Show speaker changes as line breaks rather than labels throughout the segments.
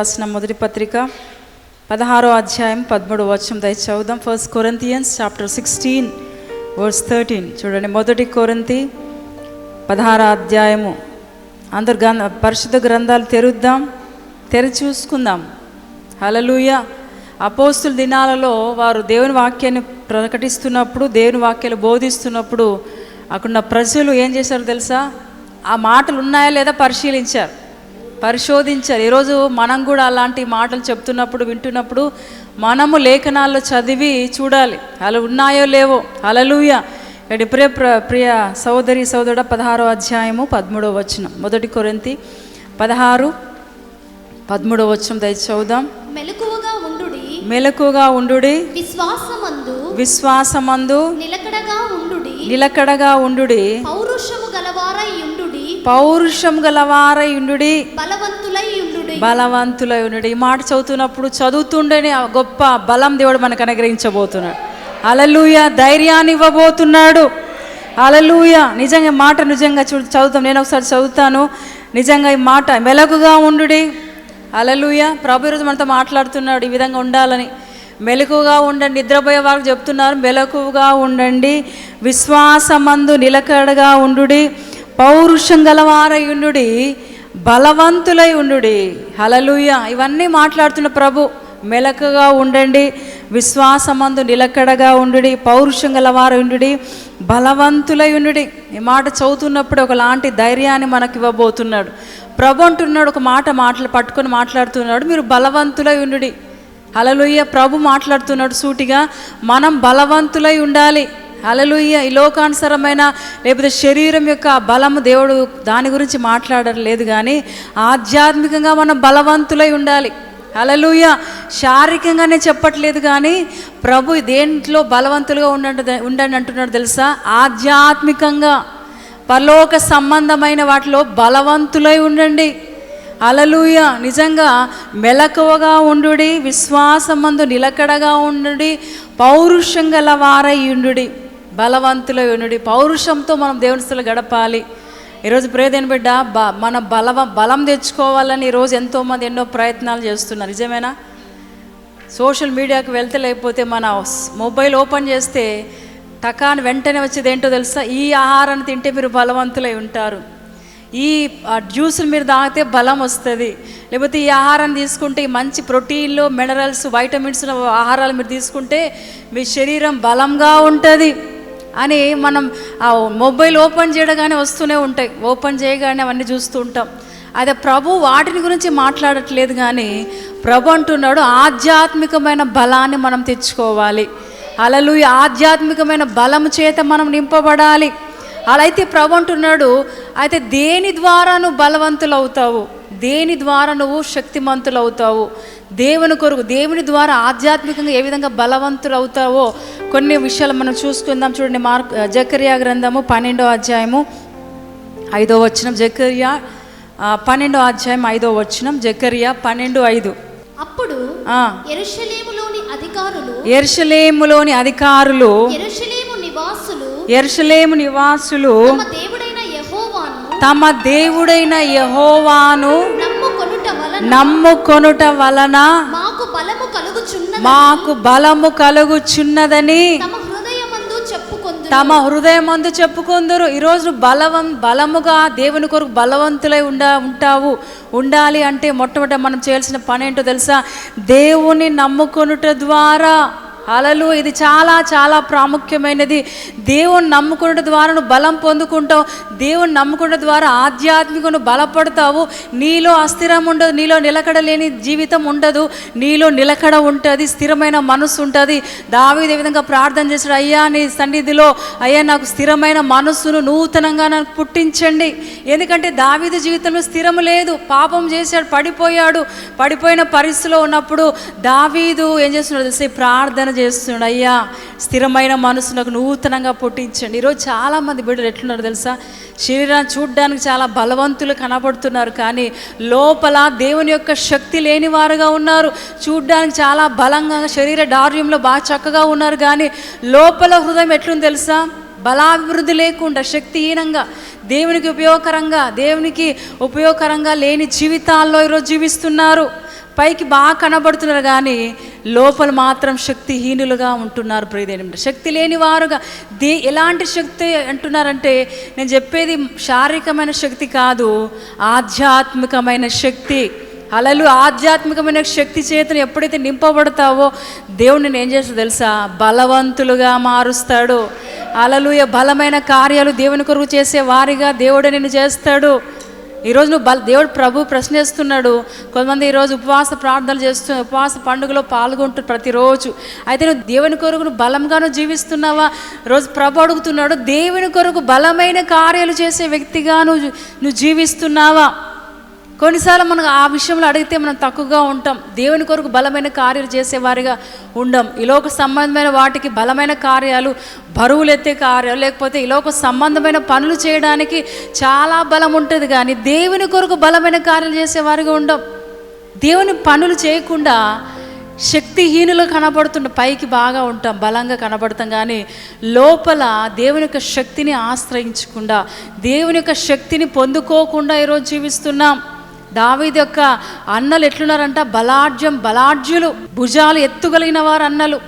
రాసిన మొదటి పత్రిక పదహారో అధ్యాయం పదమూడు వచనం దయ చదుదాం first Corinthians chapter sixteen verse thirteen చూడండి మొదటి కొరంతి పదహార అధ్యాయము. అందరు గ్రంథ పరిశుద్ధ గ్రంథాలు తెరుద్దాం తెరి చూసుకుందాం హలలుయ అపోస్తుల దినాలలో వారు దేవుని వాక్యాన్ని ప్రకటిస్తున్నప్పుడు దేవుని వాక్యాలు బోధిస్తున్నప్పుడు అక్కడున్న ప్రజలు ఏం చేశారు తెలుసా? ఆ మాటలు ఉన్నాయా లేదా పరిశీలించారు. పరిశోధించారు. ఈరోజు మనం కూడా అలాంటి మాటలు చెప్తున్నప్పుడు వింటున్నప్పుడు మనము లేఖనాల్లో చదివి చూడాలి. అలా ఉన్నాయో లేవో. అలలుయ ఇక్కడ ప్రియ ప్ర- ప్రియ సోదరి సోదరుడ పదహారో అధ్యాయము పదమూడవ వచనం. మొదటి కొరింతి పదహారు పదమూడవ వచనం దయచి చదువుదాం.
మెలకువగా ఉండుడి.
మెలకుగా ఉండుడి.
విశ్వాసమందు.
విశ్వాసమందు.
నిలకడగా ఉండుడి.
నిలకడగా ఉండుడి.
పౌరుషము గలవారై
పౌరుషం గలవారై ఉండుడి
బలవంతులై ఉండుడి
బలవంతులై ఉండుడి ఈ మాట చదువుతున్నప్పుడు చదువుతుండేనే గొప్ప బలం దేవుడు మనకు అనుగ్రహించబోతున్నాడు. అలలుయ ధైర్యాన్ని ఇవ్వబోతున్నాడు. అలలుయ నిజంగా మాట నిజంగా చూ చదువుతాం. నేను ఒకసారి చదువుతాను. నిజంగా ఈ మాట మెలకుగా ఉండుడి. అలలుయ ప్రభు ఈరోజు మనతో మాట్లాడుతున్నాడు. ఈ విధంగా ఉండాలని మెలకుగా ఉండండి. నిద్రపోయే వారికి చెప్తున్నారు. మెలకుగా ఉండండి. విశ్వాసమందు నిలకడగా ఉండుడి. పౌరుషం గలవారై ఉండుడి బలవంతులై ఉండుడి. హలలుయ ఇవన్నీ మాట్లాడుతున్న ప్రభు మెలకగా ఉండండి విశ్వాసమందు నిలకడగా ఉండుడి పౌరుషం గలవారు ఉండుడి బలవంతులై ఉండుడి. ఈ మాట చదువుతున్నప్పుడు ఒకలాంటి ధైర్యాన్ని మనకి ఇవ్వబోతున్నాడు ప్రభు అంటున్నాడు ఒక మాట మాటలు పట్టుకొని మాట్లాడుతున్నాడు మీరు బలవంతులై ఉండుడి. అలలుయ్య ప్రభు మాట్లాడుతున్నాడు సూటిగా మనం బలవంతులై ఉండాలి. అలలుయ్య ఈ లోకానుసరమైన లేకపోతే శరీరం యొక్క బలము దేవుడు దాని గురించి మాట్లాడలేదు కానీ ఆధ్యాత్మికంగా మనం బలవంతులై ఉండాలి. హలలుయ శారీరకంగానే చెప్పట్లేదు కానీ ప్రభు దేంట్లో బలవంతులుగా ఉండండి ఉండండి అంటున్నాడు తెలుసా? ఆధ్యాత్మికంగా. పరలోక సంబంధమైన వాటిలో బలవంతులై ఉండండి. అలలుయ నిజంగా మెలకువగా ఉండుడి విశ్వాసమందు నిలకడగా ఉండుడి పౌరుషం గల వారై ఉండుడి. బలవంతులై ఉండుడి పౌరుషంతో మనం దేవునిస్తులు గడపాలి. ఈరోజు ప్రేదేని బిడ్డ బ మన బలవ బలం తెచ్చుకోవాలని ఈరోజు ఎంతోమంది ఎన్నో ప్రయత్నాలు చేస్తున్నారు. నిజమేనా? సోషల్ మీడియాకి వెళ్తే లేకపోతే మన మొబైల్ ఓపెన్ చేస్తే టకాన్ వెంటనే వచ్చేది ఏంటో తెలుసా? ఈ ఆహారాన్ని తింటే మీరు బలవంతులై ఉంటారు. ఈ జ్యూస్లు జ్యూసులు మీరు తాగితే బలం వస్తుంది. లేకపోతే ఈ ఆహారాన్ని తీసుకుంటే మంచి ప్రోటీన్లు మినరల్స్ వైటమిన్స్ ఆహారాలు మీరు తీసుకుంటే మీ శరీరం బలంగా ఉంటుంది. అని మనం ఆ మొబైల్ ఓపెన్ చేయగానే వస్తూనే ఉంటాయి. ఓపెన్ చేయగానే అవన్నీ చూస్తూ ఉంటాం. అదే ప్రభు వాటిని గురించి మాట్లాడట్లేదు కానీ ప్రభు అంటున్నాడు ఆధ్యాత్మికమైన బలాన్ని మనం తెచ్చుకోవాలి. అలలు ఆధ్యాత్మికమైన బలం చేత మనం నింపబడాలి. అలా అయితే ప్రభు అంటున్నాడు అయితే దేని ద్వారా నువ్వు బలవంతులు అవుతావు దేని ద్వారా నువ్వు శక్తిమంతులు అవుతావు దేవుని కొరకు దేవుని ద్వారా ఆధ్యాత్మికంగా ఏ విధంగా బలవంతులు అవుతావో కొన్ని విషయాలు మనం చూసుకుందాం. చూడండి మార్క్ జకరియా గ్రంథము పన్నెండో అధ్యాయము ఐదో వచనం. జకరియా పన్నెండో అధ్యాయం ఐదో వచనం. జకరియా పన్నెండు ఐదు.
అప్పుడు ఎరుషలేములోని అధికారులు
ఎర్షలేములోని అధికారులు
ఎరుషలేము నివాసులు
ఎర్షలేము నివాసులు
తమ దేవుడైన యహోవాను నమ్ముకొనుట వలన మాకు బలము కలుగుచున్నది
మాకు బలము కలుగుచున్నదని
తమ
తమ హృదయమందు చెప్పుకుందరు. ఈరోజు బలవం బలముగా దేవుని కొరకు బలవంతులై ఉండ ఉంటావు. ఉండాలి అంటే మొట్టమొదట మనం చేయాల్సిన పని ఏంటో తెలుసా? దేవుని నమ్ముకొనుట ద్వారా. అలలు ఇది చాలా చాలా ప్రాముఖ్యమైనది. దేవుని నమ్ముకున్న ద్వారా నువ్వు బలం పొందుకుంటావు. దేవుని నమ్ముకున్న ద్వారా ఆధ్యాత్మికను బలపడతావు. నీలో అస్థిరం ఉండదు. నీలో నిలకడ లేని జీవితం ఉండదు. నీలో నిలకడ ఉంటుంది. స్థిరమైన మనసు ఉంటుంది. దావీదు ఏ విధంగా ప్రార్థన చేశాడు? అయ్యా నీ సన్నిధిలో అయ్యా నాకు స్థిరమైన మనస్సును నూతనంగా నాకు పుట్టించండి. ఎందుకంటే దావీదు జీవితంలో స్థిరము లేదు. పాపం చేశాడు పడిపోయాడు. పడిపోయిన పరిస్థితిలో ఉన్నప్పుడు దావీదు ఏం చేస్తున్నాడు తెలిసి? ప్రార్థన చేస్తున్నాడు అయ్యా స్థిరమైన మనసు నాకు నూతనంగా పుట్టించండి. ఈరోజు చాలామంది బిడ్డలు ఎట్లున్నారు తెలుసా? శరీరాన్ని చూడడానికి చాలా బలవంతులు కనబడుతున్నారు కానీ లోపల దేవుని యొక్క శక్తి లేని వారుగా ఉన్నారు. చూడ్డానికి చాలా బలంగా శరీర డార్యంలో బాగా చక్కగా ఉన్నారు కానీ లోపల హృదయం ఎట్లుంది తెలుసా? బలాభివృద్ధి లేకుండా శక్తిహీనంగా దేవునికి ఉపయోగకరంగా దేవునికి ఉపయోగకరంగా లేని జీవితాల్లో ఈరోజు జీవిస్తున్నారు. పైకి బాగా కనబడుతున్నారు కానీ లోపల మాత్రం శక్తిహీనులుగా ఉంటున్నారు ప్రియదేని శక్తి లేని వారుగా దే ఎలాంటి శక్తి అంటున్నారంటే నేను చెప్పేది శారీరకమైన శక్తి కాదు ఆధ్యాత్మికమైన శక్తి. అలలు ఆధ్యాత్మికమైన శక్తి చేతను ఎప్పుడైతే నింపబడతావో దేవుడు నేను ఏం చేస్తా తెలుసా? బలవంతులుగా మారుస్తాడు. అలలు బలమైన కార్యాలు దేవుని కొరకు చేసే వారిగా దేవుడు నిన్ను చేస్తాడు. ఈరోజు నువ్వు బల దేవుడు ప్రభు ప్రశ్నిస్తున్నాడు కొంతమంది ఈరోజు ఉపవాస ప్రార్థనలు చేస్తూ ఉపవాస పండుగలో పాల్గొంటూ ప్రతిరోజు. అయితే నువ్వు దేవుని కొరకు నువ్వు బలంగాను జీవిస్తున్నావా? రోజు ప్రభు అడుగుతున్నాడు దేవుని కొరకు బలమైన కార్యాలు చేసే వ్యక్తిగా నువ్వు నువ్వు జీవిస్తున్నావా? కొన్నిసార్లు మనం ఆ విషయంలో అడిగితే మనం తక్కువగా ఉంటాం. దేవుని కొరకు బలమైన కార్యాలు చేసేవారిగా ఉండం. ఈ సంబంధమైన వాటికి బలమైన కార్యాలు బరువులు ఎత్తే కార్యాలు లేకపోతే ఈ సంబంధమైన పనులు చేయడానికి చాలా బలం ఉంటుంది కానీ దేవుని కొరకు బలమైన కార్యాలు చేసేవారిగా ఉండం. దేవుని పనులు చేయకుండా శక్తిహీనులు కనబడుతుండే పైకి బాగా ఉంటాం బలంగా కనబడతాం కానీ లోపల దేవుని యొక్క శక్తిని ఆశ్రయించకుండా దేవుని యొక్క శక్తిని పొందుకోకుండా ఈరోజు జీవిస్తున్నాం. దావీదు యొక్క అన్నలు ఎట్లున్నారంట? బలాఢ్యం బలాఢ్యులు భుజాలు ఎత్తుగలిగిన వారు అన్నలు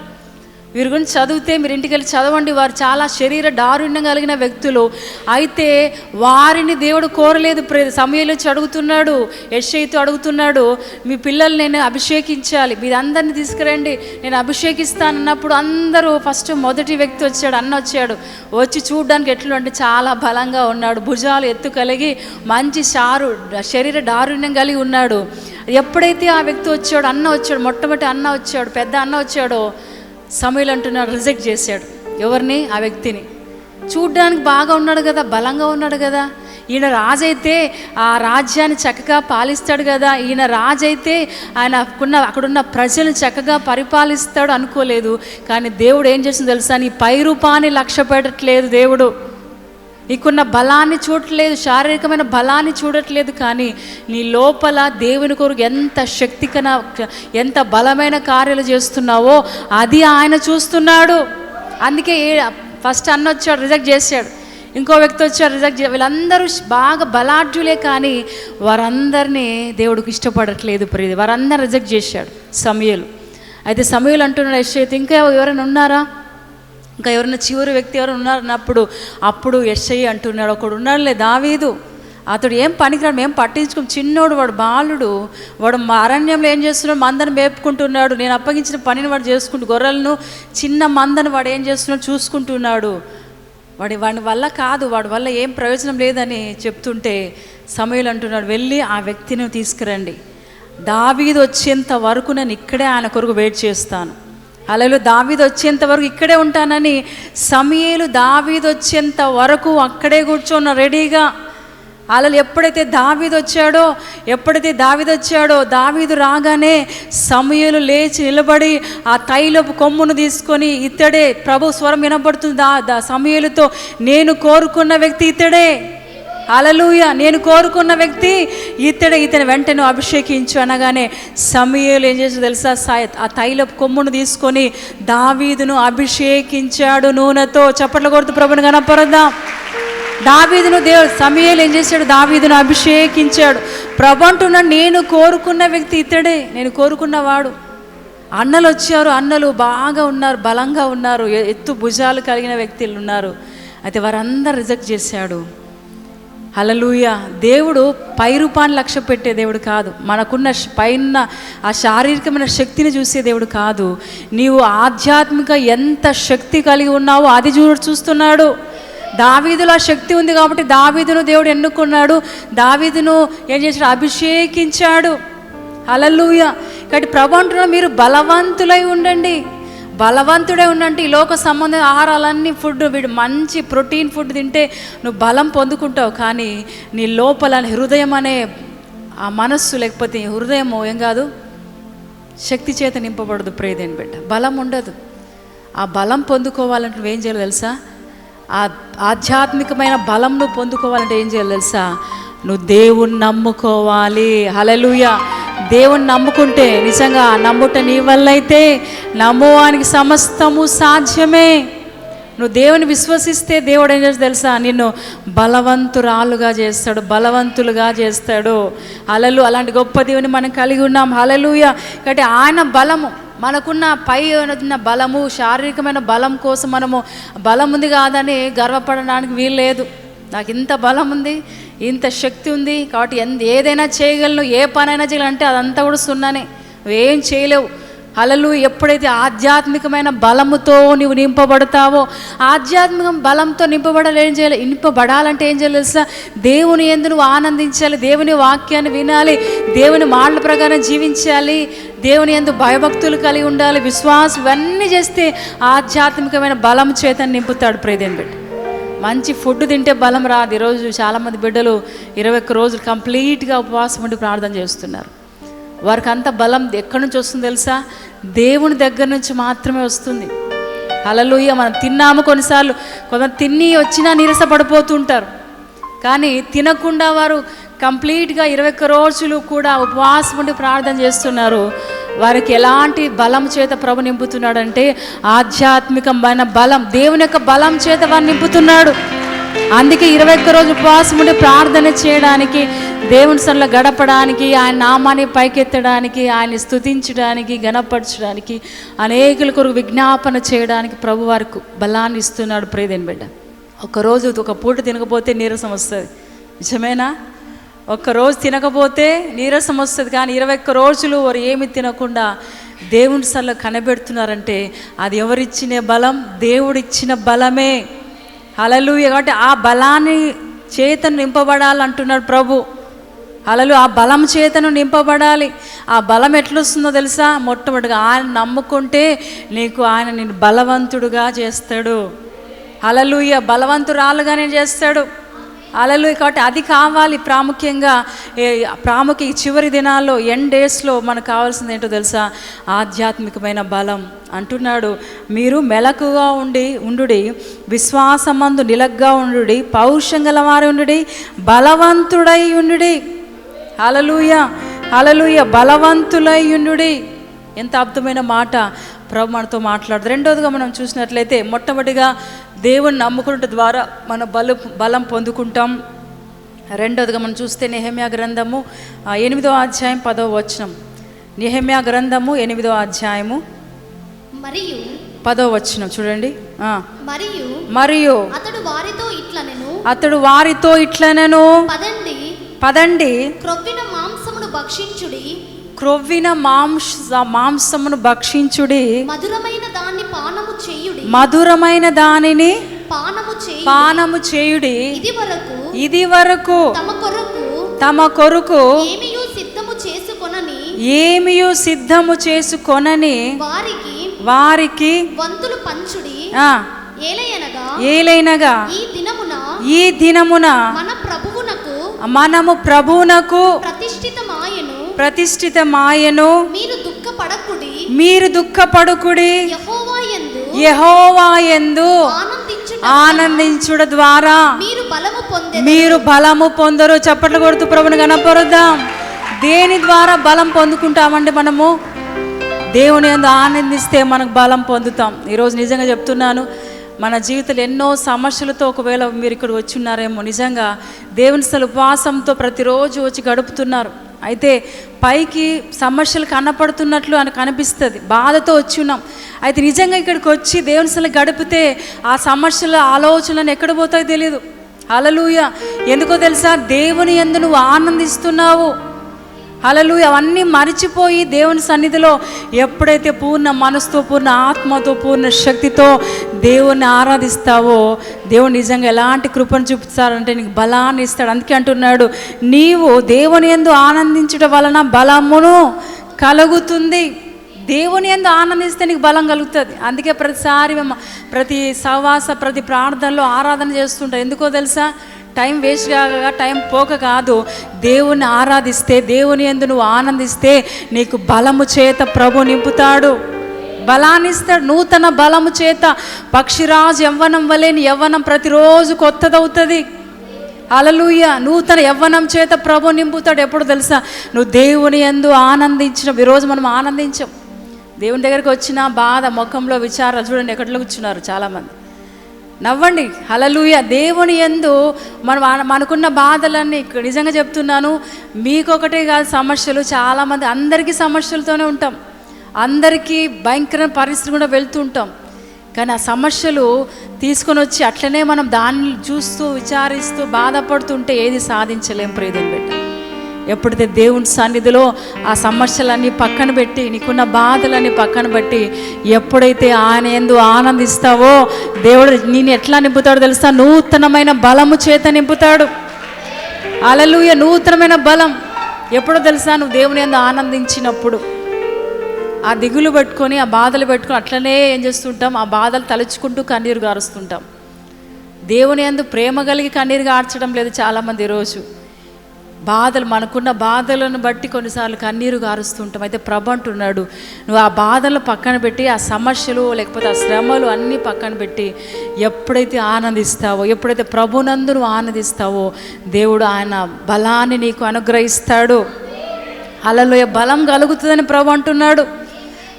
వీరి గురించి చదివితే మీరు ఇంటికి వెళ్ళి చదవండి. వారు చాలా శరీర దారుణ్యం కలిగిన వ్యక్తులు. అయితే వారిని దేవుడు కోరలేదు. సమయంలో అడుగుతున్నాడు. యశ్ఐతో అడుగుతున్నాడు మీ పిల్లల్ని నేను అభిషేకించాలి. మీరు అందరిని తీసుకురండి. నేను అభిషేకిస్తానన్నప్పుడు అందరూ ఫస్ట్ మొదటి వ్యక్తి వచ్చాడు అన్న వచ్చాడు. వచ్చి చూడడానికి ఎట్లుంటే చాలా బలంగా ఉన్నాడు. భుజాలు ఎత్తు కలిగి మంచి చారు శరీర దారుణ్యం కలిగి ఉన్నాడు. ఎప్పుడైతే ఆ వ్యక్తి వచ్చాడు అన్న వచ్చాడు మొట్టమొదటి అన్న వచ్చాడు పెద్ద అన్న వచ్చాడో సమయలు అంటున్నాడు రిజెక్ట్ చేశాడు. ఎవరిని? ఆ వ్యక్తిని. చూడ్డానికి బాగా ఉన్నాడు కదా బలంగా ఉన్నాడు కదా. ఈయన రాజైతే ఆ రాజ్యాన్ని చక్కగా పాలిస్తాడు కదా. ఈయన రాజైతే ఆయనకున్న అక్కడున్న ప్రజలను చక్కగా పరిపాలిస్తాడు అనుకోలేదు. కానీ దేవుడు ఏం చేసింది తెలుసా? నీ పై రూపాన్ని లక్ష్య పెట్టట్లేదు దేవుడు. నీకున్న బలాన్ని చూడట్లేదు శారీరకమైన బలాన్ని చూడట్లేదు కానీ నీ లోపల దేవుని కొరకు ఎంత శక్తికన ఎంత బలమైన కార్యాలు చేస్తున్నావో అది ఆయన చూస్తున్నాడు. అందుకే ఫస్ట్ అన్న వచ్చాడు రిజెక్ట్ చేశాడు. ఇంకో వ్యక్తి వచ్చాడు రిజెక్ట్ చే వీళ్ళందరూ బాగా బలాఢ్యులే కానీ వారందరినీ దేవుడికి ఇష్టపడట్లేదు ప్రీతి వారందరూ రిజెక్ట్ చేశాడు సమయలు. అయితే సమయలు అంటున్నాడు యశ్వత్ ఇంకా ఎవరైనా ఉన్నారా? ఇంకా ఎవరైనా చివరి వ్యక్తి ఎవరు ఉన్నారన్నప్పుడు అప్పుడు ఎస్ఐ అంటున్నాడు. ఒకడు ఉన్నాడులే దావీదు. అతడు ఏం పనికిరాడు మేము పట్టించుకోం చిన్నోడు వాడు బాలుడు. వాడు అరణ్యంలో ఏం చేస్తున్నాడు? మందను మేపుకుంటున్నాడు. నేను అప్పగించిన పనిని వాడు చేసుకుంటూ గొర్రెలను చిన్న మందను వాడు ఏం చేస్తున్నాడు చూసుకుంటున్నాడు. వాడి వాడి వల్ల కాదు వాడి వల్ల ఏం ప్రయోజనం లేదని చెప్తుంటే సమయంలో అంటున్నాడు వెళ్ళి ఆ వ్యక్తిని తీసుకురండి. దావీదు వచ్చేంత వరకు నేను ఇక్కడే ఆయన కొరకు వెయిట్ చేస్తాను. అలలు దావీదు వచ్చేంత వరకు ఇక్కడే ఉంటానని సమయలు దావీదు వచ్చేంత వరకు అక్కడే కూర్చున్న రెడీగా. అలలు ఎప్పుడైతే దావీదు వచ్చాడో ఎప్పుడైతే దావీదు వచ్చాడో దావీదు రాగానే సమయలు లేచి నిలబడి ఆ తైలపు కొమ్మును తీసుకొని ఇతడే ప్రభు స్వరం వినబడుతుంది. దా దా సమయలతో నేను కోరుకున్న వ్యక్తి ఇతడే. అలలుయ నేను కోరుకున్న వ్యక్తి ఇతడు ఇతని వెంటనే అభిషేకించు అనగానే సమయలు ఏం చేసి తెలుసా? సాయత్ ఆ తైలపు కొమ్మును తీసుకొని దావీదును అభిషేకించాడు నూనెతో. చప్పట్ల కొడుతూ ప్రభుని కనపరుద్దాం. దావీదును దేవుడు సమయలు ఏం చేశాడు? దావీదును అభిషేకించాడు. ప్రభు అంటున్న నేను కోరుకున్న వ్యక్తి ఇతడే నేను కోరుకున్నవాడు అన్నలు వచ్చారు అన్నలు బాగా ఉన్నారు బలంగా ఉన్నారు ఎత్తు భుజాలు కలిగిన వ్యక్తులు ఉన్నారు. అయితే వారందరూ రిజెక్ట్ చేశాడు. హలలుయ దేవుడు పై రూపాన్ని లక్ష్య పెట్టే దేవుడు కాదు. మనకున్న పైన ఆ శారీరకమైన శక్తిని చూసే దేవుడు కాదు. నీవు ఆధ్యాత్మిక ఎంత శక్తి కలిగి ఉన్నావో అది చూ చూస్తున్నాడు. దావీదులో ఆ శక్తి ఉంది కాబట్టి దావీదును దేవుడు ఎన్నుకున్నాడు. దావీదును ఏం చేశాడు? అభిషేకించాడు. హలలుయ కాబట్టి ప్రభు అంటున్నాడు మీరు బలవంతులై ఉండండి. బలవంతుడే ఉన్నంటే ఈ లోక సంబంధ ఆహారాలన్నీ ఫుడ్ వీడు మంచి ప్రోటీన్ ఫుడ్ తింటే నువ్వు బలం పొందుకుంటావు. కానీ నీ లోపల హృదయం అనే ఆ మనస్సు లేకపోతే ఈ హృదయము ఏం కాదు. శక్తి చేత నింపబడదు ప్రేదేని బిడ్డ. బలం ఉండదు. ఆ బలం పొందుకోవాలంటే నువ్వేం చేయాలి తెలుసా? ఆ ఆధ్యాత్మికమైన బలం నువ్వు పొందుకోవాలంటే ఏం చేయాలి తెలుసా? నువ్వు దేవుణ్ణి నమ్ముకోవాలి. హలలుయా దేవుణ్ణి నమ్ముకుంటే నిజంగా నమ్ముట నీ వల్ల అయితే నమ్మువానికి సమస్తము సాధ్యమే. నువ్వు దేవుని విశ్వసిస్తే దేవుడు ఏం చేస్తాడు తెలుసా? నిన్ను బలవంతురాలుగా చేస్తాడు బలవంతులుగా చేస్తాడు. అలలు అలాంటి గొప్ప దేవుని మనం కలిగి ఉన్నాం. అలలుయ కాబట్టి ఆయన బలము మనకున్న పై ఉన్న బలము శారీరకమైన బలం కోసం మనము బలం ఉంది కాదని గర్వపడడానికి వీలు లేదు నాకు ఇంత బలం ఉంది ఇంత శక్తి ఉంది కాబట్టి ఎంత ఏదైనా చేయగలను ఏ పనైనా చేయాలంటే అదంతా కూడా సున్నానే. నువ్వేం చేయలేవు. అలలు ఎప్పుడైతే ఆధ్యాత్మికమైన బలముతో నువ్వు నింపబడతావో ఆధ్యాత్మిక బలంతో నింపబడాలి ఏం చేయాలి? నింపబడాలంటే ఏం చేయాలి తెలుసా? దేవుని ఎందు నువ్వు ఆనందించాలి దేవుని వాక్యాన్ని వినాలి దేవుని మాటల ప్రకారం జీవించాలి దేవుని ఎందు భయభక్తులు కలిగి ఉండాలి విశ్వాసం ఇవన్నీ చేస్తే ఆధ్యాత్మికమైన బలం చేత నింపుతాడు ప్రేదేని బిడ్డ. మంచి ఫుడ్ తింటే బలం రాదు. ఈరోజు చాలామంది బిడ్డలు ఇరవై ఒక్క రోజులు కంప్లీట్గా ఉపవాసం ఉండి ప్రార్థన చేస్తున్నారు. వారికి అంత బలం ఎక్కడి నుంచి వస్తుంది తెలుసా? దేవుని దగ్గర నుంచి మాత్రమే వస్తుంది. అలలుయ్య మనం తిన్నాము కొన్నిసార్లు. కొంత తిని వచ్చినా నీరస పడిపోతుంటారు కానీ తినకుండా వారు కంప్లీట్గా ఇరవై ఒక్క రోజులు కూడా ఉపవాసం ఉండి ప్రార్థన చేస్తున్నారు. వారికి ఎలాంటి బలం చేత ప్రభు నింపుతున్నాడంటే ఆధ్యాత్మికమైన బలం దేవుని యొక్క బలం చేత వారు నింపుతున్నాడు. అందుకే ఇరవై ఒక్క రోజు ఉపవాసం ఉండి ప్రార్థన చేయడానికి దేవుని సన్నిలో గడపడానికి ఆయన నామాన్ని పైకెత్తడానికి ఆయన్ని స్తుతించడానికి గణపరచడానికి అనేకుల కొరకు విజ్ఞాపన చేయడానికి ప్రభు వారికి బలాన్ని ఇస్తున్నాడు. ప్రేదేని బిడ్డ ఒకరోజు ఒక పూట తినకపోతే నీరసం వస్తుంది. నిజమేనా? ఒక్కరోజు తినకపోతే నీరసం వస్తుంది కానీ ఇరవై ఒక్క రోజులు వారు ఏమి తినకుండా దేవుని సల్ల కనబెడుతున్నారంటే అది ఎవరిచ్చిన బలం? దేవుడిచ్చిన బలమే. అలలు కాబట్టి ఆ బలాన్ని చేతను నింపబడాలంటున్నాడు ప్రభు. అలలు ఆ బలం చేతను నింపబడాలి. ఆ బలం ఎట్లొస్తుందో తెలుసా? మొట్టమొదటిగా ఆయన నమ్ముకుంటే నీకు ఆయన నేను బలవంతుడుగా చేస్తాడు. అలలుయ బలవంతురాలుగానే చేస్తాడు. అలలు కాబట్టి అది కావాలి ప్రాముఖ్యంగా. ఏ, ప్రాముఖ్య చివరి దినాల్లో ఎన్ డేస్లో మనకు కావాల్సింది ఏంటో తెలుసా? ఆధ్యాత్మికమైన బలం. అంటున్నాడు మీరు మెలకుగా ఉండి ఉండుడి విశ్వాసమందు నిలగ్గా ఉండుడి పౌరుషం గలవారి ఉండుడి బలవంతుడై ఉండు అలలుయ అలలుయ బలవంతులై ఉండు ఎంత అద్భుతమైన మాట. ప్రభు మనతో మాట్లాడు రెండోదిగా మనం చూసినట్లయితే మొట్టమొదటిగా దేవుని నమ్ముకున్నట ద్వారా మన బలు బలం పొందుకుంటాం. రెండోదిగా మనం చూస్తే నెహమ్యా గ్రంథము ఎనిమిదో అధ్యాయం పదో వచనం. నెహమ్యా గ్రంథము ఎనిమిదో అధ్యాయము
మరియు
పదో వచనం. చూడండి.
మరియు
మరియు
అతడు వారితో ఇట్లనెను.
అతడు వారితో ఇట్లనను.
పదండి.
పదండి.
క్రొవ్విన మాంసమును భక్షించుడి.
క్రొవ్విన మాంస మాంసమును భక్షించుడి.
మధురమైన దాన్ని పానము చేయుడి.
మధురమైన దానిని
పానము చేయి
పానము చేయుడి.
ఇది వరకు
ఇది వరకు
తమ కొరకు
తమ కొరకు
ఏమియు సిద్ధము చేసుకొనని
ఏమియు సిద్ధము చేసుకొనని
వారికి
వారికి
వంతులు పంచుడి.
ఆ,
ఏలయనగా
ఏలైనగా
ఈ దినమున
ఈ దినమున
మన ప్రభువునకు
మనము ప్రభువునకు
ప్రతిష్ఠితమాయను.
ప్రతిష్ఠితమాయను
మీరు దుఃఖపడకుడి.
మీరు దుఃఖపడుకుడి.
యహోవా ఆనందించుట
ఆనందించుట ద్వారా
మీరు బలము
పొందరు. చప్పట్లు కొడుతూ ప్రభుని కనపరుద్దాం దేని ద్వారా బలం పొందుకుంటామండి మనము? దేవుని యందు ఆనందిస్తే మనకు బలం పొందుతాం. ఈరోజు నిజంగా చెప్తున్నాను మన జీవితంలో ఎన్నో సమస్యలతో ఒకవేళ మీరు ఇక్కడ వచ్చి ఉన్నారేమో నిజంగా దేవుని స్థల ఉపవాసంతో ప్రతిరోజు వచ్చి గడుపుతున్నారు. అయితే పైకి సమస్యలు కనపడుతున్నట్లు అని కనిపిస్తుంది. బాధతో వచ్చి ఉన్నాం. అయితే నిజంగా ఇక్కడికి వచ్చి దేవుని స్థలం గడిపితే ఆ సమస్యల ఆలోచనలు ఎక్కడ పోతాయో తెలియదు అలలుయ ఎందుకో తెలుసా? దేవుని ఎందు నువ్వు ఆనందిస్తున్నావు. అలలు అవన్నీ మరిచిపోయి దేవుని సన్నిధిలో ఎప్పుడైతే పూర్ణ మనసుతో పూర్ణ ఆత్మతో పూర్ణ శక్తితో దేవుణ్ణి ఆరాధిస్తావో దేవుడు నిజంగా ఎలాంటి కృపను చూపిస్తారంటే నీకు బలాన్ని ఇస్తాడు. అందుకే అంటున్నాడు నీవు దేవుని ఎందు ఆనందించడం వలన బలమును కలుగుతుంది. దేవుని ఎందు ఆనందిస్తే నీకు బలం కలుగుతుంది. అందుకే ప్రతిసారి మేము ప్రతి సహవాస ప్రతి ప్రార్థనలో ఆరాధన చేస్తుంటాం. ఎందుకో తెలుసా? టైం వేస్ట్ కాగా టైం పోక కాదు. దేవుని ఆరాధిస్తే దేవుని ఎందు నువ్వు ఆనందిస్తే నీకు బలము చేత ప్రభు నింపుతాడు. బలాన్నిస్తాడు నూతన బలము చేత. పక్షిరాజు యవ్వనం వలె నీ యవ్వనం ప్రతిరోజు కొత్తదవుతుంది. అలలుయ నూతన యవ్వనం చేత ప్రభు నింపుతాడు. ఎప్పుడు తెలుసా? నువ్వు దేవుని ఎందు ఆనందించిన ఈరోజు మనం ఆనందించం. దేవుని దగ్గరికి వచ్చిన బాధ ముఖంలో విచారాలు. చూడండి ఎక్కడిలో కూర్చున్నారు చాలామంది. నవ్వండి. హలలుయ దేవుని ఎందు మనం మన- మనకున్న బాధలన్నీ నిజంగా చెప్తున్నాను. మీకొకటే కాదు సమస్యలు. చాలామంది అందరికీ సమస్యలతోనే ఉంటాం. అందరికీ భయంకర పరిస్థితి కూడా వెళ్తుంటాం కానీ ఆ సమస్యలు తీసుకొని వచ్చి అట్లనే మనం దాన్ని చూస్తూ విచారిస్తూ బాధపడుతుంటే ఏది సాధించలేం ప్రియదని బిడ్డ. ఎప్పుడైతే దేవుని సన్నిధిలో ఆ సమస్యలన్నీ పక్కన పెట్టి నీకున్న బాధలన్నీ పక్కన పెట్టి ఎప్పుడైతే ఆయన ఎందు ఆనందిస్తావో దేవుడు నేను ఎట్లా నింపుతాడో తెలుసా? నూతనమైన బలము చేత నింపుతాడు. అలలుయ నూతనమైన బలం. ఎప్పుడో తెలుసా? నువ్వు దేవుని ఎందు ఆనందించినప్పుడు. ఆ దిగులు పెట్టుకొని ఆ బాధలు పెట్టుకొని అట్లనే ఏం చేస్తుంటాం? ఆ బాధలు తలుచుకుంటూ కన్నీరు గారుస్తుంటాం. దేవుని ఎందు ప్రేమ కలిగి కన్నీరు గార్చడం లేదు చాలామంది ఈరోజు. బాధలు మనకున్న బాధలను బట్టి కొన్నిసార్లు కన్నీరు గారుస్తుంటాం. అయితే ప్రభు అంటున్నాడు నువ్వు ఆ బాధలు పక్కన పెట్టి ఆ సమస్యలు లేకపోతే ఆ శ్రమలు అన్నీ పక్కన పెట్టి ఎప్పుడైతే ఆనందిస్తావో ఎప్పుడైతే ప్రభునందు నువ్వు ఆనందిస్తావో దేవుడు ఆయన బలాన్ని నీకు అనుగ్రహిస్తాడు. అలలోయ బలం కలుగుతుందని ప్రభు అంటున్నాడు.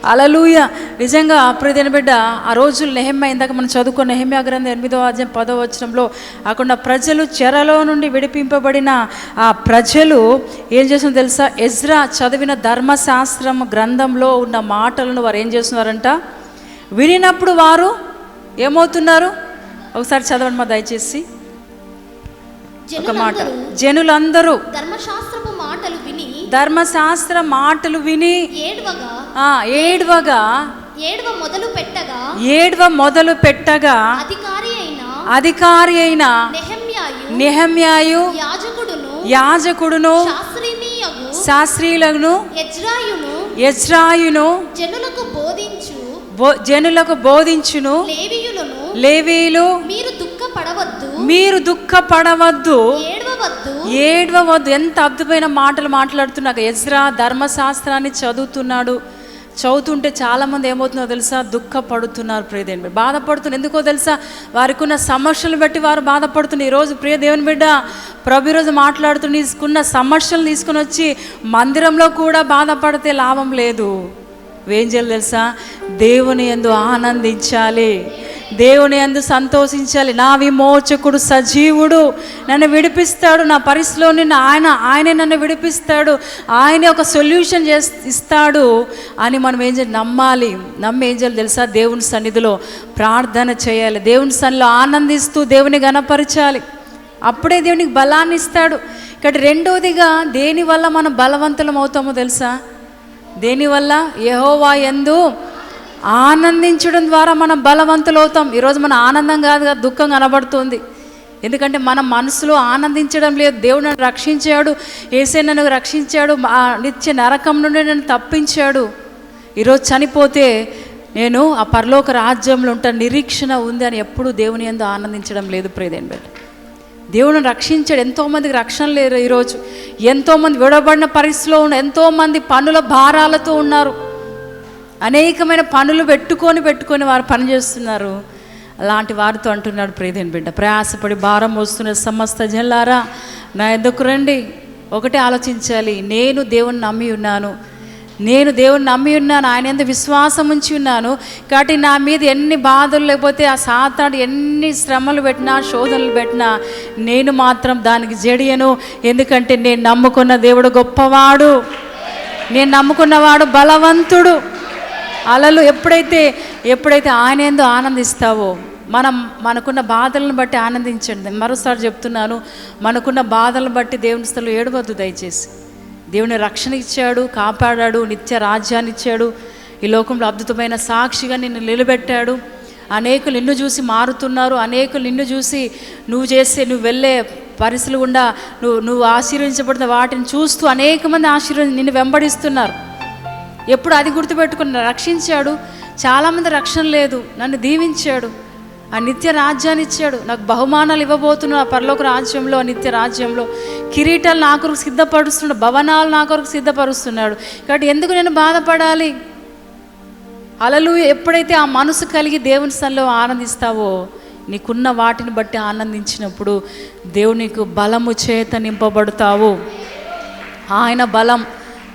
అలలుయ నిజంగా ప్రియమైన బిడ్డ ఆ రోజులు నెహమ్య ఇందాక మనం చదువుకున్న నెహమ్య గ్రంథం ఎనిమిదో అధ్యాయం పదో వచనంలో అక్కడ ప్రజలు చెరలో నుండి విడిపింపబడిన ఆ ప్రజలు ఏం చేస్తున్నారు తెలుసా? ఎజ్రా చదివిన ధర్మశాస్త్రం గ్రంథంలో ఉన్న మాటలను వారు ఏం చేస్తున్నారంట? వినినప్పుడు వారు ఏమవుతున్నారు? ఒకసారి చదవండి మా దయచేసి. ఒక మాట.
జనులందరూ
జనులందరూ
ధర్మశాస్త్రపు మాటలు విని
ధర్మశాస్త్ర మాటలు విని
ఏడ్వగా? ఏడ్వ మొదలు పెట్టగా?
ఏడ్వ మొదలు పెట్టగా?
అధికారి అయిన?
అధికారి అయిన?
నెహమ్యాయు? యాజకుడును?
యాజకుడును? శాస్త్రీయులను?
ఎజ్రాయును
యజ్రాయును?
జనులకు బోధించు?
జనులకు బోధించును?
లేవీయులను?
లేవీలు
మీరు దుఃఖపడవద్దు?
మీరు దుఃఖపడవద్దు?
ఏడవవద్దు
ఏడవద్దు. ఎంత అద్భుతమైన మాటలు మాట్లాడుతున్నాక ఎజ్రా ధర్మశాస్త్రాన్ని చదువుతున్నాడు. చదువుతుంటే చాలామంది ఏమవుతుందో తెలుసా? దుఃఖపడుతున్నారు ప్రియదేవుని బిడ్డ. బాధపడుతున్నారు. ఎందుకో తెలుసా? వారికి ఉన్న సమస్యలు బట్టి వారు బాధపడుతున్నారు. ఈరోజు ప్రియదేవుని బిడ్డ ప్రభు ఈరోజు మాట్లాడుతున్న తీసుకున్న సమస్యలు తీసుకుని వచ్చి మందిరంలో కూడా బాధపడితే లాభం లేదు. ఏం చేయాలి తెలుసా? దేవుని ఎందు ఆనందించాలి. దేవుని అందు సంతోషించాలి. నా విమోచకుడు సజీవుడు. నన్ను విడిపిస్తాడు. నా పరిస్థితిలో నిన్ను ఆయన ఆయనే నన్ను విడిపిస్తాడు. ఆయనే ఒక సొల్యూషన్ చే ఇస్తాడు అని మనం ఏం చేయాలి నమ్మాలి. నమ్మి ఏం చేయాలి తెలుసా? దేవుని సన్నిధిలో ప్రార్థన చేయాలి. దేవుని సన్నిధిలో ఆనందిస్తూ దేవుని గణపరచాలి. అప్పుడే దేవునికి బలాన్ని ఇస్తాడు. ఇక్కడ రెండవదిగా దేనివల్ల మనం బలవంతులం అవుతామో తెలుసా? దేనివల్ల? యహోవా ఎందు ఆనందించడం ద్వారా మనం బలవంతులు అవుతాం ఈరోజు మన ఆనందం కాదు కదా దుఃఖం కనబడుతుంది. ఎందుకంటే మన మనసులో ఆనందించడం లేదు. దేవుడు నన్ను రక్షించాడు. ఏసే నన్ను రక్షించాడు. నిత్య నరకం నుండి నన్ను తప్పించాడు. ఈరోజు చనిపోతే నేను ఆ పరలోక రాజ్యంలో ఉంటా నిరీక్షణ ఉంది అని ఎప్పుడూ దేవుని ఎందు ఆనందించడం లేదు ప్రేదేన్ బెట్ దేవుని రక్షించాడు. ఎంతోమందికి రక్షణ లేరు ఈరోజు. ఎంతోమంది విడబడిన పరిస్థితిలో ఉన్న ఎంతోమంది పనుల భారాలతో ఉన్నారు. అనేకమైన పనులు పెట్టుకొని పెట్టుకొని వారు పనిచేస్తున్నారు అలాంటి వారితో అంటున్నాడు ప్రేదేని బిడ్డ. ప్రయాసపడి భారం మోస్తున్న సమస్త జల్లారా నా ఎందుకు రండి. ఒకటే ఆలోచించాలి. నేను దేవుని నమ్మి ఉన్నాను. నేను దేవుని నమ్మి ఉన్నాను ఆయన ఎంత విశ్వాసం ఉంచి ఉన్నాను. కాబట్టి నా మీద ఎన్ని బాధలు లేకపోతే ఆ సాతాడు ఎన్ని శ్రమలు పెట్టినా శోధనలు పెట్టినా నేను మాత్రం దానికి జడియను. ఎందుకంటే నేను నమ్ముకున్న దేవుడు గొప్పవాడు. నేను నమ్ముకున్నవాడు బలవంతుడు. అలలు ఎప్పుడైతే ఎప్పుడైతే ఆయన ఏందో ఆనందిస్తావో మనం మనకున్న బాధలను బట్టి ఆనందించండి. మరోసారి చెప్తున్నాను మనకున్న బాధలను బట్టి దేవుని స్థలం ఏడవద్దు దయచేసి. దేవుని రక్షణ ఇచ్చాడు కాపాడాడు నిత్య రాజ్యాన్ని ఇచ్చాడు. ఈ లోకంలో అద్భుతమైన సాక్షిగా నిన్ను నిలబెట్టాడు. అనేకులు నిన్ను చూసి మారుతున్నారు. అనేకులు నిన్ను చూసి నువ్వు చేసే నువ్వు వెళ్ళే పరిస్థితులు గుండా నువ్వు నువ్వు ఆశీర్వదించబడిన వాటిని చూస్తూ అనేక మంది ఆశీర్వది నిన్ను వెంబడిస్తున్నారు. ఎప్పుడు అది గుర్తుపెట్టుకుని రక్షించాడు. చాలామంది రక్షణ లేదు. నన్ను దీవించాడు. ఆ నిత్య రాజ్యాన్ని ఇచ్చాడు. నాకు బహుమానాలు ఇవ్వబోతున్నాడు ఆ పరలోక రాజ్యంలో ఆ నిత్య రాజ్యంలో కిరీటాలు నా కొరకు సిద్ధపరుస్తున్నాడు. భవనాలు నా కొరకు సిద్ధపరుస్తున్నాడు. కాబట్టి ఎందుకు నేను బాధపడాలి? అలలు ఎప్పుడైతే ఆ మనసు కలిగి దేవుని సన్నిలో ఆనందిస్తావో నీకున్న వాటిని బట్టి ఆనందించినప్పుడు దేవుడు నీకు బలము చేత నింపబడతావు. ఆయన బలం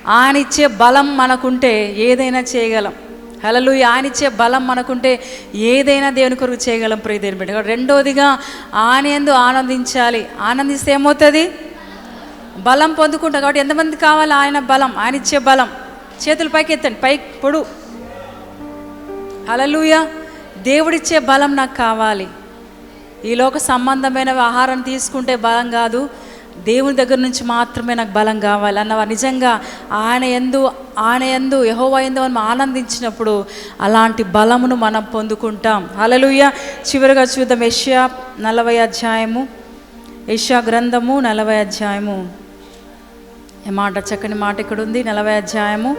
ఆయన ఇచ్చే బలం మనకుంటే ఏదైనా చేయగలం. హలలు ఆయన ఇచ్చే బలం మనకుంటే ఏదైనా దేవుని కొరకు చేయగలం ప్రియ దేవుని బిడ్డ రెండోదిగా ఆయన ఎందు ఆనందించాలి. ఆనందిస్తే ఏమవుతుంది? బలం పొందుకుంటాం కాబట్టి ఎంతమంది కావాలి? ఆయన బలం ఆయన ఇచ్చే బలం. చేతులు పైకి ఎత్తండి పైకి పొడు. హలలుయ దేవుడిచ్చే బలం నాకు కావాలి. ఈ లోక సంబంధమైన ఆహారం తీసుకుంటే బలం కాదు. దేవుని దగ్గర నుంచి మాత్రమే నాకు బలం కావాలి అన్నవారు నిజంగా ఆయన ఎందు ఆయన ఎందు యహోవా ఎందు మనం ఆనందించినప్పుడు అలాంటి బలమును మనం పొందుకుంటాం. హలలుయ చివరిగా చూద్దాం యష్యా నలభై అధ్యాయము. యష్యా గ్రంథము నలభై అధ్యాయము. మాట? చక్కని మాట ఇక్కడ ఉంది నలభై అధ్యాయము.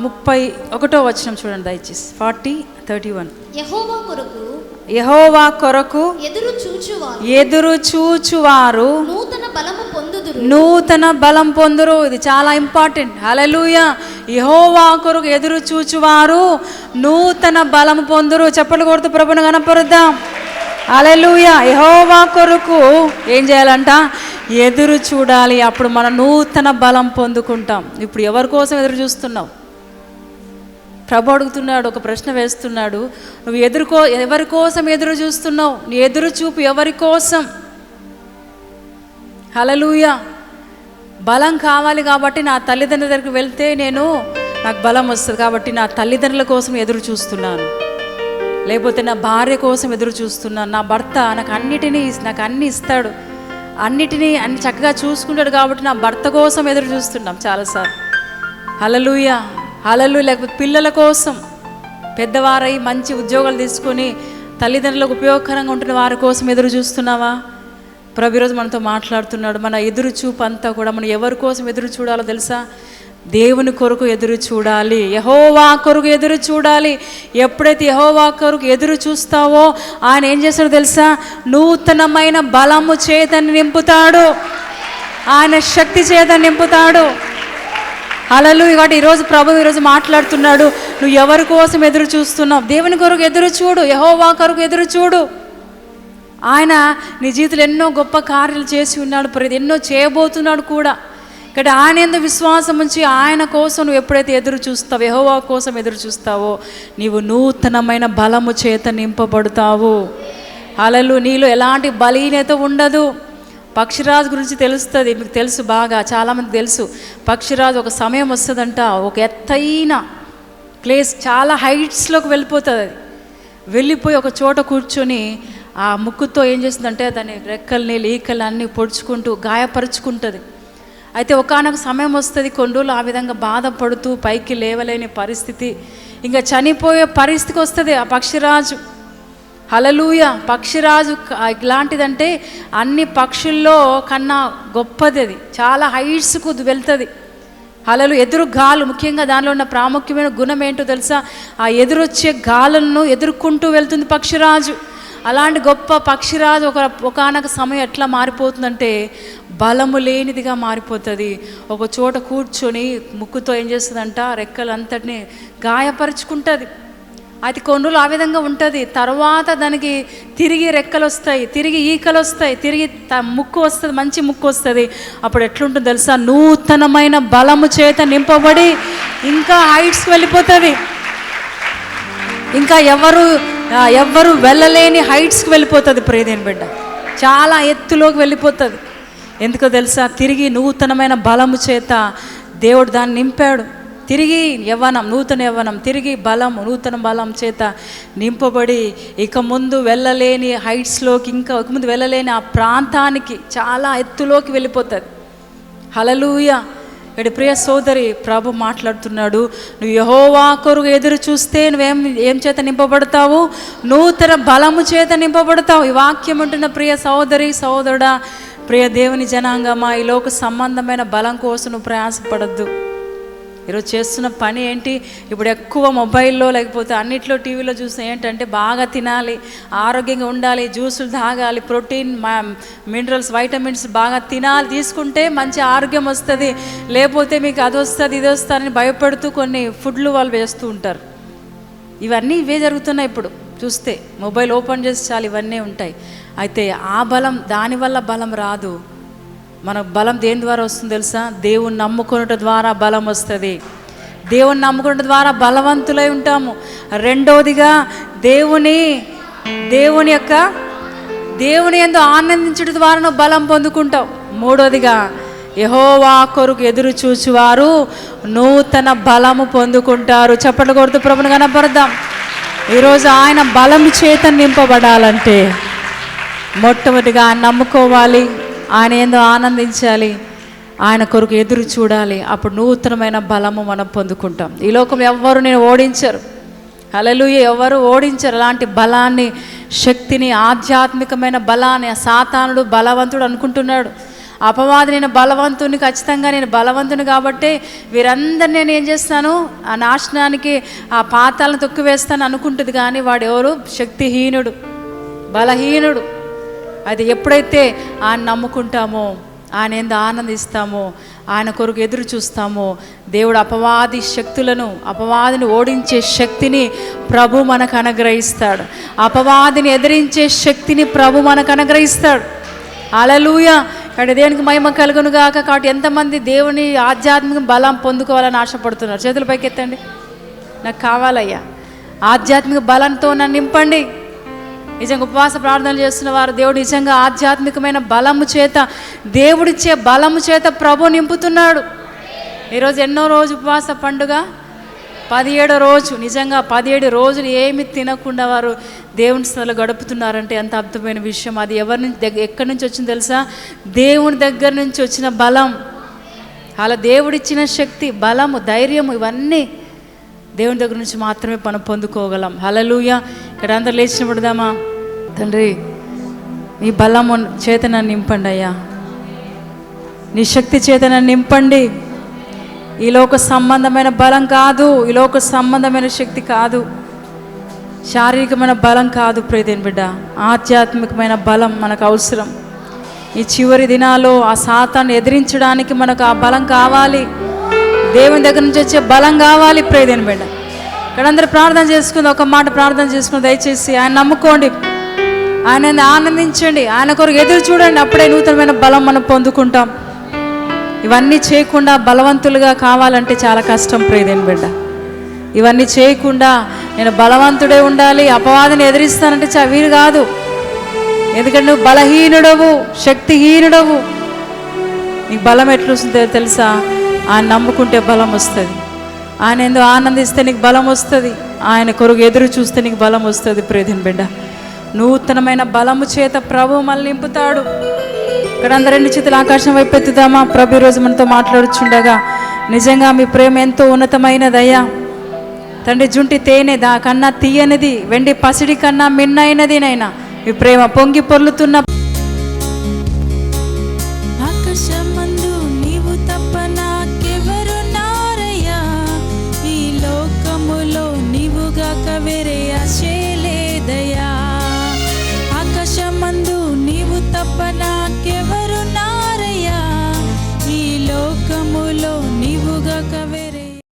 ముప్పై ఒకటో వచనం చూడండి దయచేసి. Forty thirty one.
యహోవా కొరకు
యహోవా కొరకు
ఎదురు చూచువారు.
ఎదురు చూచువారు.
నూతన బలము పొందుదురు.
నూతన బలం పొందురు. ఇది చాలా ఇంపార్టెంట్. హలలుయ యహోవా కొరకు ఎదురు చూచువారు. నూతన బలం పొందురు. చెప్పలు కొడుతూ ప్రభుని కనపరుద్దాం అలెలుయ యహోవా కొరకు ఏం చేయాలంట? ఎదురు చూడాలి. అప్పుడు మనం నూతన బలం పొందుకుంటాం. ఇప్పుడు ఎవరి కోసం ఎదురు చూస్తున్నావు? ప్రభు అడుగుతున్నాడు ఒక ప్రశ్న వేస్తున్నాడు. నువ్వు ఎదుర్కో ఎవరి కోసం ఎదురు చూస్తున్నావు? నీ ఎదురు చూపు ఎవరి కోసం? హలలుయ బలం కావాలి కాబట్టి నా తల్లిదండ్రుల దగ్గరికి వెళ్తే నేను నాకు బలం వస్తుంది కాబట్టి నా తల్లిదండ్రుల కోసం ఎదురు చూస్తున్నాను. లేకపోతే నా భార్య కోసం ఎదురు చూస్తున్నాను. నా భర్త నాకు అన్నిటినీ నాకు అన్ని ఇస్తాడు. అన్నిటినీ అన్ని చక్కగా చూసుకుంటాడు కాబట్టి నా భర్త కోసం ఎదురు చూస్తున్నాం చాలాసార్లు. హలలుయ అలలు లేకపోతే పిల్లల కోసం పెద్దవారై మంచి ఉద్యోగాలు తీసుకొని తల్లిదండ్రులకు ఉపయోగకరంగా ఉంటున్న వారి కోసం ఎదురు చూస్తున్నావా? ప్రభు ఈరోజు మనతో మాట్లాడుతున్నాడు. మన ఎదురు చూపు అంతా కూడా మనం ఎవరి కోసం ఎదురు చూడాలో తెలుసా? దేవుని కొరకు ఎదురు చూడాలి. యహోవా కొరకు ఎదురు చూడాలి. ఎప్పుడైతే యహోవా కొరకు ఎదురు చూస్తావో ఆయన ఏం చేస్తాడో తెలుసా? నూతనమైన బలము చేతని నింపుతాడు. ఆయన శక్తి చేత నింపుతాడు. అలలు కాబట్టి ఈరోజు ప్రభు ఈరోజు మాట్లాడుతున్నాడు. నువ్వు ఎవరి కోసం ఎదురు చూస్తున్నావు? దేవుని కొరకు ఎదురు చూడు యహోవా కొరకు ఎదురు చూడు. ఆయన నీ జీవితంలో ఎన్నో గొప్ప కార్యాలు చేసి ఉన్నాడు ప్రతి ఎన్నో చేయబోతున్నాడు కూడా. ఇక్కడ ఆయన ఎందు విశ్వాసం ఉంచి ఆయన కోసం నువ్వు ఎప్పుడైతే ఎదురు చూస్తావు యహోవా కోసం ఎదురు చూస్తావో నీవు నూతనమైన బలము చేత నింపబడతావు. అలలు నీలో ఎలాంటి బలీనత ఉండదు. పక్షిరాజు గురించి తెలుస్తుంది మీకు తెలుసు బాగా చాలామంది తెలుసు. పక్షిరాజు ఒక సమయం వస్తుందంట ఒక ఎత్తైన ప్లేస్ చాలా హైట్స్లోకి వెళ్ళిపోతుంది అది. వెళ్ళిపోయి ఒక చోట కూర్చొని ఆ ముక్కుతో ఏం చేస్తుందంటే దాని రెక్కల్ని లీకల్ని అన్నీ పొడుచుకుంటూ గాయపరుచుకుంటుంది. అయితే ఒకనొక సమయం వస్తుంది కొన్ని రోజులు ఆ విధంగా బాధపడుతూ పైకి లేవలేని పరిస్థితి. ఇంకా చనిపోయే పరిస్థితికి వస్తుంది ఆ పక్షిరాజు. హలలూయ పక్షిరాజు ఇలాంటిదంటే అన్ని పక్షుల్లో కన్నా గొప్పది అది. చాలా హైట్స్కు వెళ్తుంది. హలలు ఎదురు గాలు ముఖ్యంగా దానిలో ఉన్న ప్రాముఖ్యమైన గుణం ఏంటో తెలుసా? ఆ ఎదురొచ్చే గాలను ఎదుర్కొంటూ వెళ్తుంది పక్షిరాజు. అలాంటి గొప్ప పక్షిరాజు ఒక ఒకనొక సమయం ఎట్లా మారిపోతుందంటే బలము లేనిదిగా మారిపోతుంది. ఒక చోట కూర్చొని ముక్కుతో ఏం చేస్తుందంట? రెక్కలంతటిని గాయపరుచుకుంటుంది. అది కొన్ని రోజులు ఆ విధంగా ఉంటుంది. తర్వాత దానికి తిరిగి రెక్కలు వస్తాయి తిరిగి ఈకలు వస్తాయి తిరిగి త- ముక్కు వస్తుంది మంచి ముక్కు వస్తుంది. అప్పుడు ఎట్లుంటుంది తెలుసా? నూతనమైన బలము చేత నింపబడి ఇంకా హైట్స్కి వెళ్ళిపోతుంది. ఇంకా ఎవరు ఎవ్వరు వెళ్ళలేని హైట్స్కి వెళ్ళిపోతుంది ప్రేదేని బిడ్డ. చాలా ఎత్తులోకి వెళ్ళిపోతుంది. ఎందుకో తెలుసా? తిరిగి నూతనమైన బలము చేత దేవుడు దాన్ని నింపాడు. తిరిగి యవ్వనం నూతన యవ్వనం తిరిగి బలం నూతన బలం చేత నింపబడి ఇక ముందు వెళ్ళలేని హైట్స్లోకి ఇంకా ఇక ముందు వెళ్ళలేని ఆ ప్రాంతానికి చాలా ఎత్తులోకి వెళ్ళిపోతుంది హలలుయ ఇక్కడ ప్రియ సోదరి ప్రభు మాట్లాడుతున్నాడు. నువ్వు యహోవా కొరకు ఎదురు చూస్తే నువ్వేం ఏం చేత నింపబడతావు? నూతన బలము చేత నింపబడతావు. ఈ వాక్యం ఉంటున్న ప్రియ సోదరి సోదరుడా ప్రియ దేవుని జనాంగమా ఈ లోక సంబంధమైన బలం కోసం నువ్వు ప్రయాసపడద్దు. ఈరోజు చేస్తున్న పని ఏంటి? ఇప్పుడు ఎక్కువ మొబైల్లో లేకపోతే అన్నిట్లో టీవీలో చూసిన ఏంటంటే బాగా తినాలి ఆరోగ్యంగా ఉండాలి జ్యూసులు తాగాలి ప్రోటీన్ మినరల్స్ వైటమిన్స్ బాగా తినాలి తీసుకుంటే మంచి ఆరోగ్యం వస్తుంది. లేకపోతే మీకు అది వస్తుంది ఇది వస్తుందని భయపడుతూ కొన్ని ఫుడ్లు వాళ్ళు వేస్తూ ఉంటారు. ఇవన్నీ ఇవే జరుగుతున్నాయి ఇప్పుడు. చూస్తే మొబైల్ ఓపెన్ చేసి చాలు ఇవన్నీ ఉంటాయి. అయితే ఆ బలం దానివల్ల బలం రాదు. మనకు బలం దేని ద్వారా వస్తుంది తెలుసా? దేవుని నమ్ముకొనుట ద్వారా బలం వస్తుంది. దేవుని నమ్ముకున్నట ద్వారా బలవంతులై ఉంటాము. రెండవదిగా దేవుని దేవుని యొక్క దేవుని ఎందు ఆనందించడం ద్వారా నువ్వు బలం పొందుకుంటావు మూడోదిగా యహోవా కొరకు ఎదురు చూచువారు నూతన బలము పొందుకుంటారు. చప్పట్లు కొడుతూ ప్రభుని కనపడదాం ఈరోజు ఆయన బలం చేత నింపబడాలంటే మొట్టమొదటిగా నమ్ముకోవాలి. ఆయన ఏందో ఆనందించాలి. ఆయన కొరకు ఎదురు చూడాలి. అప్పుడు నూతనమైన బలము మనం పొందుకుంటాం. ఈ లోకం ఎవ్వరు నేను ఓడించరు. అలలుయ ఎవరు ఓడించరు. అలాంటి బలాన్ని శక్తిని ఆధ్యాత్మికమైన బలాన్ని ఆ సాతానుడు బలవంతుడు అనుకుంటున్నాడు. అపవాది నేను బలవంతుని ఖచ్చితంగా నేను బలవంతుని కాబట్టి వీరందరిని నేను ఏం చేస్తాను? ఆ నాశనానికి ఆ పాతాలను తొక్కివేస్తాను అనుకుంటుంది. కానీ వాడు ఎవరు శక్తిహీనుడు. బలహీనుడు. అది ఎప్పుడైతే ఆయన నమ్ముకుంటామో ఆయన ఎందు ఆనందిస్తామో ఆయన కొరకు ఎదురు చూస్తామో దేవుడు అపవాది శక్తులను అపవాదిని ఓడించే శక్తిని ప్రభు మనకు అనుగ్రహిస్తాడు. అపవాదిని ఎదిరించే శక్తిని ప్రభు మనకు అనుగ్రహిస్తాడు. అలలుయ ఇక్కడ దేనికి మహిమ కలుగును గాక. కాబట్టి ఎంతమంది దేవుని ఆధ్యాత్మిక బలం పొందుకోవాలని ఆశపడుతున్నారు? చేతుల పైకి ఎత్తండి నాకు కావాలయ్యా. ఆధ్యాత్మిక బలంతో నన్ను నింపండి. నిజంగా ఉపవాస ప్రార్థనలు చేస్తున్న వారు దేవుడు నిజంగా ఆధ్యాత్మికమైన బలము చేత దేవుడిచ్చే బలము చేత ప్రభు నింపుతున్నాడు. ఈరోజు ఎన్నో రోజు ఉపవాస పండుగ. పదిహేడో రోజు నిజంగా పదిహేడు రోజులు ఏమి తినకుండా వారు దేవుని స్థలంలో గడుపుతున్నారంటే ఎంత అద్భుతమైన విషయం. అది ఎవరి నుంచి దగ్గర ఎక్కడి నుంచి వచ్చింది తెలుసా? దేవుని దగ్గర నుంచి వచ్చిన బలం. అలా దేవుడిచ్చిన శక్తి బలము ధైర్యము ఇవన్నీ దేవుని దగ్గర నుంచి మాత్రమే మనం పొందుకోగలం. హలలుయ ఇక్కడ అందరు లేచినప్పుడుదామా తండ్రి నీ బలము చేత నన్ను నింపండి అయ్యా నీ శక్తి చేత నన్ను నింపండి. ఈ లోక సంబంధమైన బలం కాదు ఈ లోక సంబంధమైన శక్తి కాదు. శారీరకమైన బలం కాదు ప్రేదేని బిడ్డ. ఆధ్యాత్మికమైన బలం మనకు అవసరం. ఈ చివరి దినాల్లో ఆ సాతాన్ని ఎదిరించడానికి మనకు ఆ బలం కావాలి. దేవుని దగ్గర నుంచి వచ్చే బలం కావాలి ప్రేదేని బిడ్డ. ఇక్కడ అందరూ ప్రార్థన చేసుకుంది ఒక మాట ప్రార్థన చేసుకుని దయచేసి ఆయన నమ్ముకోండి. ఆయన ఆనందించండి. ఆయన కొరకు ఎదురు చూడండి. అప్పుడే నూతనమైన బలం మనం పొందుకుంటాం. ఇవన్నీ చేయకుండా బలవంతులుగా కావాలంటే చాలా కష్టం ప్రేదేని బిడ్డ. ఇవన్నీ చేయకుండా నేను బలవంతుడే ఉండాలి. అపవాదిని ఎదిరిస్తానంటే చా కాదు. ఎందుకంటే నువ్వు బలహీనుడవు శక్తిహీనుడవు. నీకు బలం ఎట్లా వస్తుందో తెలుసా? ఆయన నమ్ముకుంటే బలం వస్తుంది. ఆయన ఎందుకు ఆనందిస్తే నీకు బలం వస్తుంది? ఆయన కొరకు ఎదురు చూస్తే నీకు బలం వస్తుంది ప్రేదిన బిడ్డ. నూతనమైన బలము చేత ప్రభు మళ్ళీ నింపుతాడు ఇక్కడ అందరిని రెండు చేతులు ఆకాశం వైపు ఎత్తుదామా? ప్రభు ఈరోజు మనతో మాట్లాడుచుండగా నిజంగా మీ ప్రేమ ఎంతో ఉన్నతమైనదయ్యా. తండ్రి జుంటి తేనె దా కన్నా తీయనిది వెండి పసిడి కన్నా మిన్నైనది నైనా. మీ ప్రేమ పొంగి పొర్లుతున్న